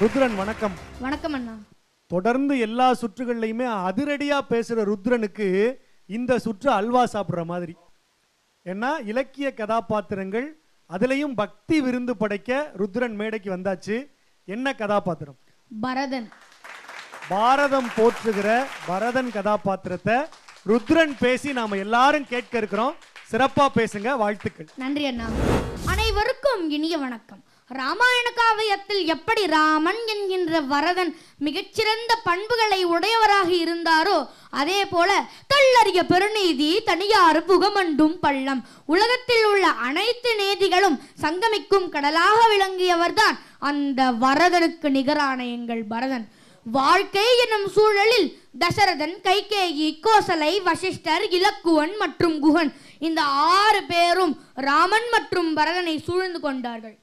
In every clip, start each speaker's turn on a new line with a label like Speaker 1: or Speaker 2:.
Speaker 1: ருத்ரன் வணக்கம்.
Speaker 2: வணக்கம் அண்ணா.
Speaker 1: தொடர்ந்து எல்லா சுற்றுகள்லையுமே அதிரடியா பேசுற ருத்ரனுக்கு இந்த சுற்று அல்வா சாப்பிடுற மாதிரி. ஏன்னா இலக்கிய கதாபாத்திரங்கள் அதுலயும் பக்தி விருந்து படைக்க ருத்ரன் மேடைக்கு வந்தாச்சு. என்ன கதாபாத்திரம்?
Speaker 2: பரதன்.
Speaker 1: பாரதம் போற்றுகிற பரதன் கதாபாத்திரத்தை ருத்ரன் பேசி நாம எல்லாரும் கேட்க இருக்கிறோம். சிறப்பா பேசுங்க வாழ்த்துக்கள்.
Speaker 2: நன்றி அண்ணா. அனைவருக்கும் இனிய வணக்கம். ராமாயண காவியத்தில் எப்படி ராமன் என்கின்ற வரதன் மிகச்சிறந்த பண்புகளை உடையவராக இருந்தாரோ அதே போல தள்ளறிய பெருநீதி தனியாறு புகமண்டும் பள்ளம். உலகத்தில் உள்ள அனைத்து நீதிகளும் சங்கமிக்கும் கடலாக விளங்கியவர்தான் அந்த வரதனுக்கு நிகரான எங்கள் பரதன். வாழ்க்கை என்னும் சூழலில் தசரதன் கைகேயி கோசலை வசிஷ்டர் இலக்குவன் மற்றும் குகன் இந்த ஆறு பேரும் ராமன் மற்றும் பரதனை சூழ்ந்து கொண்டார்கள்.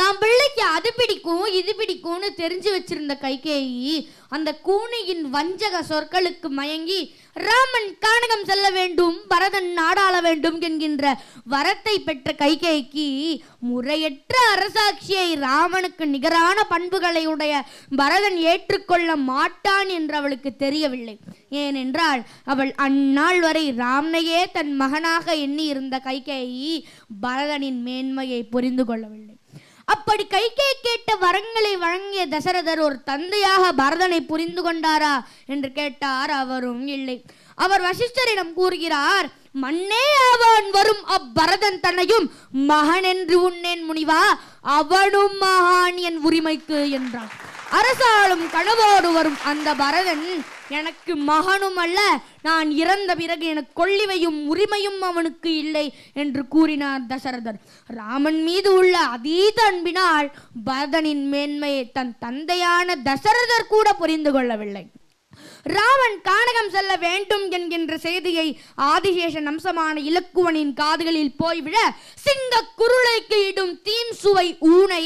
Speaker 2: தான் பிள்ளைக்கு அது பிடிக்கும் இது பிடிக்கும்னு தெரிஞ்சு வச்சிருந்த கைகேயி அந்த கூனையின் வஞ்சக சொற்களுக்கு மயங்கி ராமன் கானகம் செல்ல வேண்டும் பரதன் நாடாள வேண்டும் என்கின்ற வரத்தை பெற்ற கைகேயிக்கு முறையற்ற அரசாட்சியை ராமனுக்கு நிகரான பண்புகளை உடைய பரதன் ஏற்றுக்கொள்ள மாட்டான் என்று அவளுக்கு தெரியவில்லை. ஏனென்றால் அவள் அந்நாள் வரை ராமனையே தன் மகனாக எண்ணி இருந்த கைகேயி பரதனின் மேன்மையை புரிந்து கொள்ளவில்லை. அப்படி கைகே கேட்ட வரங்களை வழங்கிய தசரதர் ஒரு தந்தையாக பரதனை புரிந்து கொண்டாரா என்று கேட்டார் அவரும் இல்லை. அவர் வசிஷ்டரிடம் கூறுகிறார் மண்ணே அவன் வரும் அப்பரதன் தன்னையும் மகன் என்று உண்ணேன் முனிவா அவனும் மகான் என் உரிமைக்கு என்றான். அரசாளும் கனவோடு வரும் அந்த பரதன் எனக்கு மகனும் அல்ல. நான் இறந்த பிறகு எனக்கு கொள்ளிவையும் உரிமையும் அவனுக்கு இல்லை என்று கூறினார் தசரதர். ராமன் மீது உள்ள அதீத அன்பினால் பரதனின் மேன்மையை தன் தந்தையான தசரதர் கூட புரிந்து கொள்ளவில்லை. ராவன் கானகம் செல்ல வேண்டும் என்கின்ற செய்தியை ஆதிசேஷன் அம்சமான இலக்குவனின் காதுகளில் போய்விட சிங்க குருளைக்கு இடும் தீம் சுவை ஊனை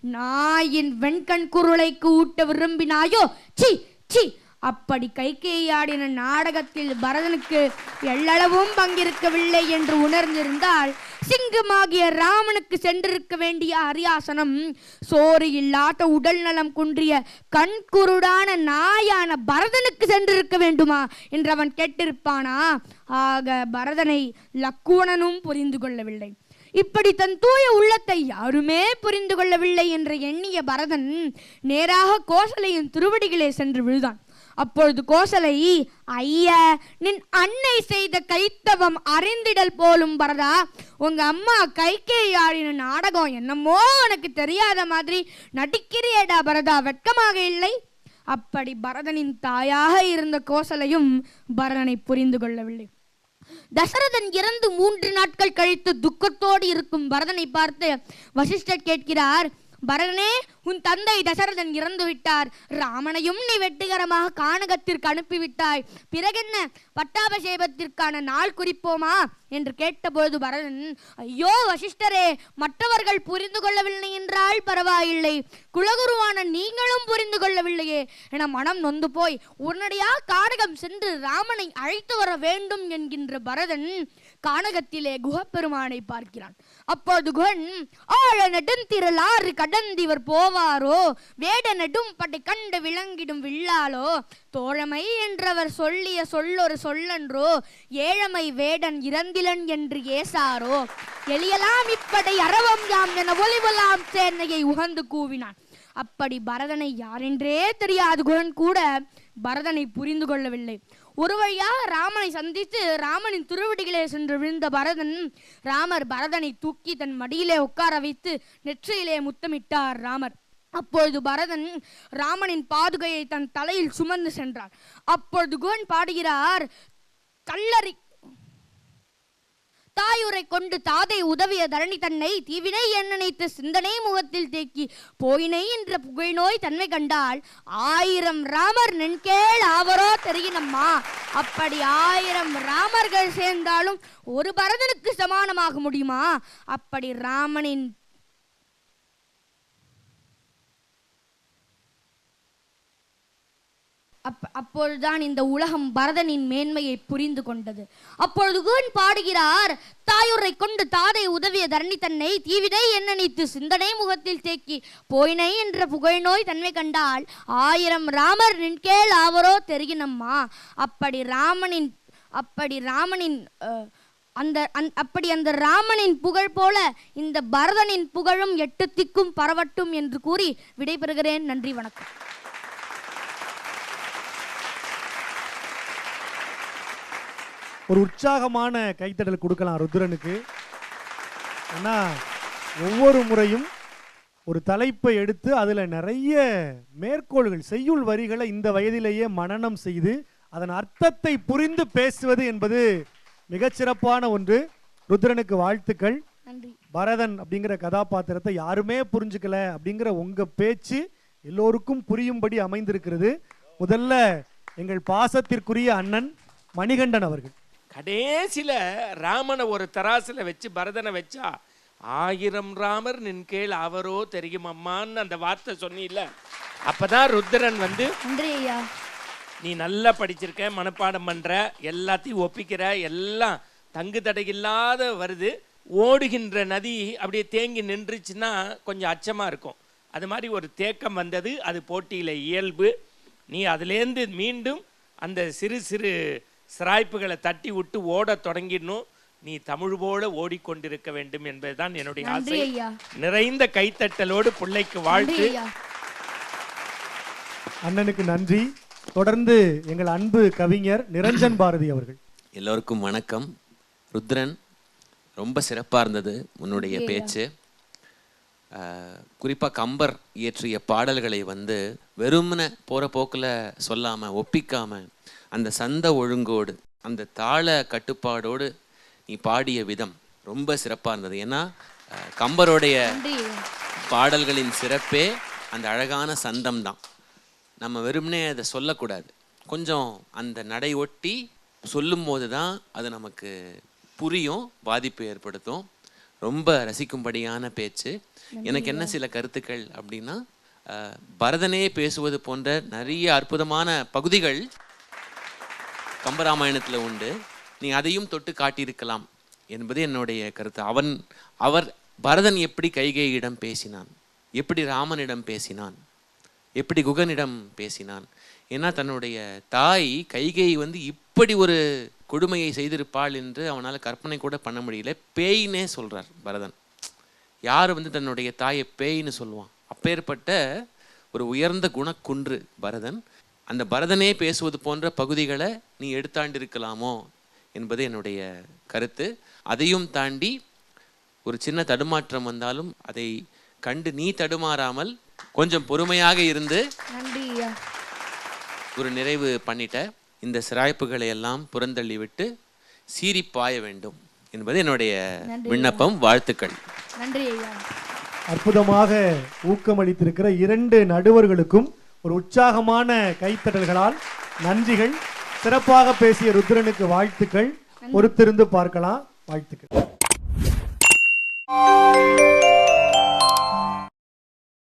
Speaker 2: நாயின் வெண்கண் குருளைக்கு ஊட்ட விரும்பினாயோ? சி சி அப்படி கைகேயாடின நாடகத்தில் பரதனுக்கு எள்ளளவும் பங்கிருக்கவில்லை என்று உணர்ந்திருந்தால் சிங்கமாகிய ராமனுக்கு சென்றிருக்க வேண்டிய அரியாசனம் சோறு இல்லாத உடல் நலம் குன்றிய கண்குருடான நாயான பரதனுக்கு சென்றிருக்க வேண்டுமா என்று அவன் கேட்டிருப்பானா? ஆக பரதனை லக்குவணனும் புரிந்து கொள்ளவில்லை. இப்படி தன் தூய உள்ளத்தை யாருமே புரிந்து கொள்ளவில்லை என்று எண்ணிய பரதன் நேராக கோசலையின் திருவடிகளே சென்று விழுதான் அப்பொழுது கோசலை ஐய நின் அன்னை செய்த கைத்தவம் அறிந்திடல் போலும் பரதா. உங்க அம்மா கைகேயாடின நாடகம் என்னமோ உனக்கு தெரியாத மாதிரி நடிக்கிறியேடா பரதா வெட்கமாக இல்லை? அப்படி பரதனின் தாயாக இருந்த கோசலையும் பரதனை புரிந்து கொள்ளவில்லை. தசரதன் இறந்து மூன்று நாட்கள் கழித்து துக்கத்தோடு இருக்கும் பரதனை பார்த்து வசிஷ்டர் கேட்கிறார் பரதனே உன் தந்தை தசரதன் இறந்து விட்டார். ராமனையும் நீ வெற்றிகரமாக கானகத்திற்கு அனுப்பிவிட்டாய். பிறகென்ன? பட்டாபிஷேகத்திற்கான நாள் குறிப்போமா? என்று கேட்டபோது பரதன் ஐயோ வசிஷ்டரே மற்றவர்கள் புரிந்து கொள்ளவில்லை என்றால் பரவாயில்லை. குலகுருவான நீங்களும் புரிந்து கொள்ளவில்லையே. என மனம் நொந்து போய் உடனடியாக கானகம் சென்று ராமனை அழைத்து வர வேண்டும் என்கின்ற பரதன் கானகத்திலே குகப்பெருமானை பார்க்கிறான். அப்போது குகன் ஆழ நெடுந்திரளாறு கடந்திவர் போவாரோ? வேட நெடும் பட்டை கண்டு விளங்கிடும் வில்லாலோ தோழமை என்றவர் சொல்லிய சொல்லொரு சொல்லன்றோ? ஏழமை வேடன் இறந்திலன் என்று ஏசாரோ? எளியலாம் இப்படை அறவம் யாம் என ஒளிவலாம் சேனையை உகந்து கூவினான். அப்படி பரதனை யாரென்றே தெரியாது குரன் கூட பரதனை புரிந்து கொள்ளவில்லை. ஒரு வழியாக ராமனை சந்தித்து ராமனின் திருவடிகளே சென்று விழுந்த பரதன் ராமர் பரதனை தூக்கி தன் மடியிலே உட்கார வைத்து நெற்றியிலே முத்தமிட்டார் ராமர். அப்பொழுது பரதன் ராமனின் பாதுகையை தன் தலையில் சுமந்து சென்றார். அப்பொழுது குகன் பாடுகிறார் கல்லறி தாயுரை கொண்டு தாதை உதவிய தரணி தன்னை தீவினை என் நினைத்து சிந்தனை முகத்தில் தேக்கி போயினை என்ற புகைநோய் தன்மை கண்டால் ஆயிரம் ராமர் நென்கேள் ஆவரோ தெரியினம்மா. அப்படி ஆயிரம் ராமர்கள் சேர்ந்தாலும் ஒரு பரதனுக்கு சமானமாக முடியுமா? அப்படி ராமனின் அப் அப்பொழுதுதான் இந்த உலகம் பரதனின் மேன்மையை புரிந்து கொண்டது. அப்பொழுது கூன் பாடுகிறார். தாயுரை கொண்டு தாதை உதவிய தரணி தன்னை தீவினை என்ன நினைத்து சிந்தனை முகத்தில் தேக்கி போயினை என்ற புகழ் நோய் தன்மை கண்டால் ஆயிரம் ராமர் நின்கேள் ஆவரோ தெரிகினம்மா. அப்படி ராமனின் அப்படி ராமனின் அஹ், அந்த அந்- அப்படி அந்த ராமனின் புகழ் போல இந்த பரதனின் புகழும் எட்டு திக்கும் பரவட்டும் என்று கூறி விடைபெறுகிறேன். நன்றி வணக்கம்.
Speaker 1: ஒரு உற்சாகமான கைத்தடல் கொடுக்கலாம் ருத்ரனுக்கு. ஏன்னா ஒவ்வொரு முறையும் ஒரு தலைப்பை எடுத்து அதில் நிறைய மேற்கோள்கள் செய்யுள் வரிகளை இந்த வயதிலேயே மனனம் செய்து அதன் அர்த்தத்தை புரிந்து பேசுவது என்பது மிகச்சிறப்பான ஒன்று. ருத்ரனுக்கு வாழ்த்துக்கள். பரதன் அப்படிங்கிற கதாபாத்திரத்தை யாருமே புரிஞ்சுக்கல அப்படிங்கிற உங்க பேச்சு எல்லோருக்கும் புரியும்படி அமைந்திருக்கிறது. முதல்ல எங்கள் பாசத்திற்குரிய அண்ணன் மணிகண்டன் அவர்கள்.
Speaker 3: கடைசியில ராமனை ஒரு தராசுல வச்சு பரதனை வச்சா ஆயிரம் ராமர் நின் கீழ் அவரோ தெரியும் அம்மான்னு அந்த வார்த்தை சொன்னில்ல. அப்பதான் ருத்ரன் வந்து நீ நல்லா படிச்சிருக்க மனப்பாடம் பண்ற எல்லாத்தையும் ஒப்பிக்கிற எல்லாம் தங்கு தடை இல்லாத வருது. ஓடுகின்ற நதி அப்படியே தேங்கி நின்றுச்சுன்னா கொஞ்சம் அச்சமா இருக்கும். அது மாதிரி ஒரு தேக்கம் வந்தது அது போட்டியில இயல்பு. நீ அதுலேருந்து மீண்டும் அந்த சிறு சிறு சிராய்ப்புகளை தட்டி விட்டு ஓடத் தொடங்கிடணும். நீ தமிழ் போல ஓடிக்கொண்டிருக்க வேண்டும் என்பதுதான் என்னுடைய ஆசை. நிறைந்த கைத்தட்டலோடு பிள்ளைக்கு வாழ்த்து.
Speaker 1: அண்ணனுக்கு நன்றி. தொடர்ந்து எங்கள் அன்பு கவிஞர் நிரஞ்சன் பாரதி அவர்கள்.
Speaker 4: எல்லோருக்கும் வணக்கம். ருத்ரன் ரொம்ப சிறப்பாக இருந்தது உன்னுடைய பேச்சு. குறிப்பாக கம்பர் இயற்றிய பாடல்களை வந்து வெறுமன போகிற போக்கில் சொல்லாமல் ஒப்பிக்காமல் அந்த சந்த ஒழுங்கோடு அந்த தாள கட்டுப்பாடோடு நீ பாடிய விதம் ரொம்ப சிறப்பாக இருந்தது. ஏன்னா கம்பருடைய பாடல்களின் சிறப்பே அந்த அழகான சந்தம் தான். நம்ம வெறுமனே அதை சொல்லக்கூடாது. கொஞ்சம் அந்த நடை ஒட்டி சொல்லும்போது தான் அது நமக்கு புரியும் பாதிப்பு ஏற்படுத்தும். ரொம்ப ரசிக்கும்படியான பேச்சு. எனக்கு என்ன சில கருத்துக்கள் அப்படின்னா பரதனே பேசுவது போன்ற நிறைய அற்புதமான பகுதிகள் கம்பராமாயணத்தில் உண்டு. நீ அதையும் தொட்டு காட்டியிருக்கலாம் என்பது என்னுடைய கருத்து. அவன் அவர் பரதன் எப்படி கைகேயிடம் பேசினான்? எப்படி ராமனிடம் பேசினான்? எப்படி குகனிடம் பேசினான்? ஏன்னா தன்னுடைய தாய் கைகேயி வந்து இப்படி ஒரு கொடுமையை செய்திருப்பாள் என்று அவனால் கற்பனை கூட பண்ண முடியல. பேய்னே சொல்றார் பரதன். யார் வந்து தன்னுடைய தாயை பேய்னு சொல்லுவான்? அப்பேற்பட்ட ஒரு உயர்ந்த குணக்குன்று பரதன். அந்த பரதனே பேசுவது போன்ற பகுதிகளை நீ எடுத்தாண்டிருக்கலாமோ என்பது என்னுடைய கருத்து. அதையும் தாண்டி ஒரு சின்ன தடுமாற்றம் வந்தாலும் அதை கண்டு நீ தடுமாறாமல் கொஞ்சம் பொறுமையாக இருந்து ஒரு நிறைவு பண்ணிட்ட. இந்த சிராய்ப்புகளை எல்லாம் புறந்தள்ளி விட்டு சீறி பாய வேண்டும் என்பது என்னுடைய விண்ணப்பம் வாழ்த்துக்கள்.
Speaker 2: நன்றி ஐயா.
Speaker 1: அற்புதமாக ஊக்கமளித்திருக்கிற இரண்டு நடுவர்களுக்கும் ஒரு உற்சாகமான கைத்தட்டல்களால் நன்றிகள். சிறப்பாக பேசிய ருத்ரனுக்கு வாழ்த்துக்கள். பொறுத்திருந்து பார்க்கலாம். வாழ்த்துக்கள்.